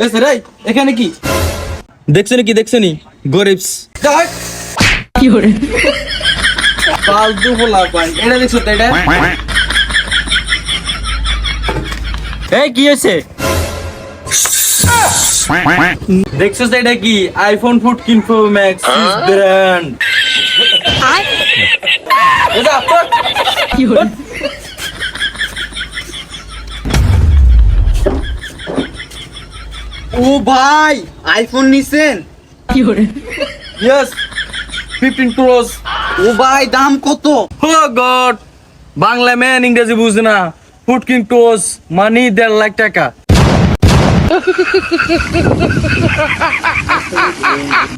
এসে রে এখানে কি? দেখছ কি দেখছ নি গরিবস যাক ফালতু বলা পয়েন্ট এটা দেখছ তো এটা? এই কি হয়েছে? দেখছ তো এটা কি? IPhone fourteen pro max brand এটা আপনার ও ভাই আইফোন নিছেন? কি করে? ইয়েস ফিফটিন প্রোস ও ভাই দাম কত? ও গড বাংলা ম্যান ইংরেজি বুঝে না। ফুটকিন টোস মানি দেড় লাখ টাকা।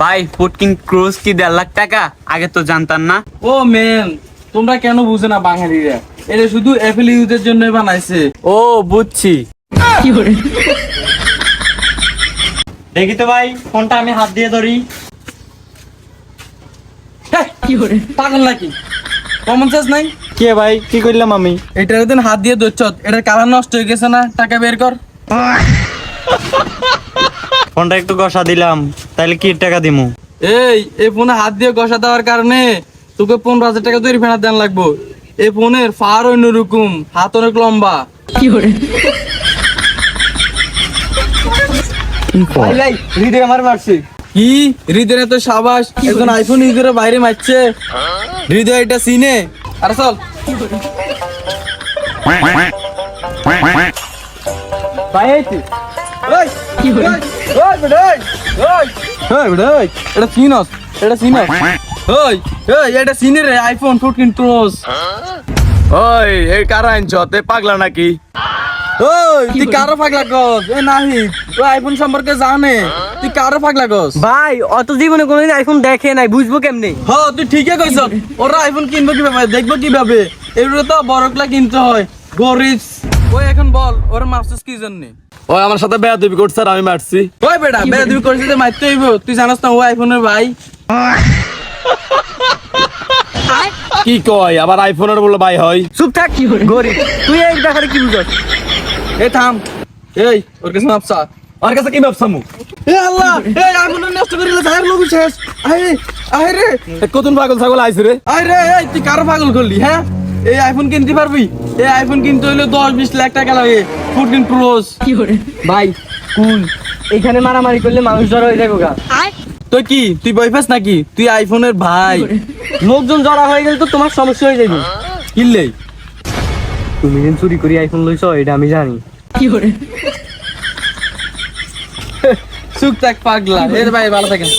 ভাই ফুটকিং ক্রুজ কি দেড় লাখ টাকা? আগে তো জানতাম না। ও ম্যান তোমরা কেন বুঝে না বাঙালিরা? এটা শুধু অ্যাপেল ইউজের জন্য বানাইছে। ও বুঝছি। দেখি তো ভাই ফোনটা আমি হাত দিয়ে ধরি। হ্যাঁ, পাগল নাকি? কমন সেন্স নাই? কে ভাই কি করলাম আমি? এটার দিন হাত দিয়ে ধরছ এটার কালার নষ্ট হয়ে গেছে না? টাকা বের কর। ফোনটা একটু ঘষা দিলাম তাহলে কি টাকা দিমু? এই এই ফোনে হাত দিয়ে ঘষা দেওয়ার কারণে তোকে পনেরো হাজার টাকা তৈরি ফেনা দেন লাগবো। এই ফোনের ফার অন্যরকম হাত অনেক লম্বা। ভাই ভাই হৃদয় আমার মারছে। কি? হৃদয় তো সাবাস। একজন আইফোন ইউজারের বাইরে মারছে। হৃদয় এটা সিনে। আরে চল। ভাই এই তুই। ওই ওই ওই বেটাই ওই ওই বেটাই এটা সিনস এটা সিনস। ওই ওই এটা সিনে রে আইফোন 14 প্রোস। ওই এই কারা আনছ তে পাগলা নাকি? ওই তুই কারও পাগলা কস? এ নাহি আইফোন সম্পর্কে জানে? তুই কারও পাগলা কস? ভাই অত জীবনে কোনোদিন আইফোন দেখে নাই বুঝব কেমনে? হ তুই ঠিকই কইছ। ওরা আইফোন কিনবো কীভাবে? দেখব কীভাবে? এগুলো তো বড়কলা কিনতে হয়। গরিব ওই এখন বল ওর মাপসুস কি জন্য? ওই আমার সাথে বেয়া দিবি করছে আর আমি মারছি। ওই বেটা তুমি করছিস যে মারতে হইব। তুই জানাস না ও আইফোনের ভাই। কি কয়? আবার আইফোনের বলে ভাই হয়। চুপ থাক গরিব। তুই এই ব্যাপারে কি বুঝস? এই থাম। এই ওর কাছে মাপসা আর কাছে কি ভাবছামু এ আল্লাহ এই আইফোন নষ্ট করে দিলে সাহেব লোক শেষ। আয় আয় রে। কতন পাগল ছাগল আইছে রে? আয় রে এই তুই কারও পাগল করলি হ্যাঁ? এই আইফোন কিনতে পারবি? এই আইফোন কিনতে হইলে দশ বিশ লাখ টাকা লাগে। ফোরটিন প্রোস ভাই কুল এখানে মারামারি করলে মানুষ জড়ো হয়ে যাব গা। তো কি তুই বইফাস নাকি? তুই আইফোনের ভাই। লোকজন জড়া হয়ে গেলে তো তোমার সমস্যা হয়ে যাবে। কিনলেই তুমি যেন চুরি করি আইফোন লইছ এটা আমি জানি। সুখ থাক পাগলা। এর ভাই ভালো থাকেন।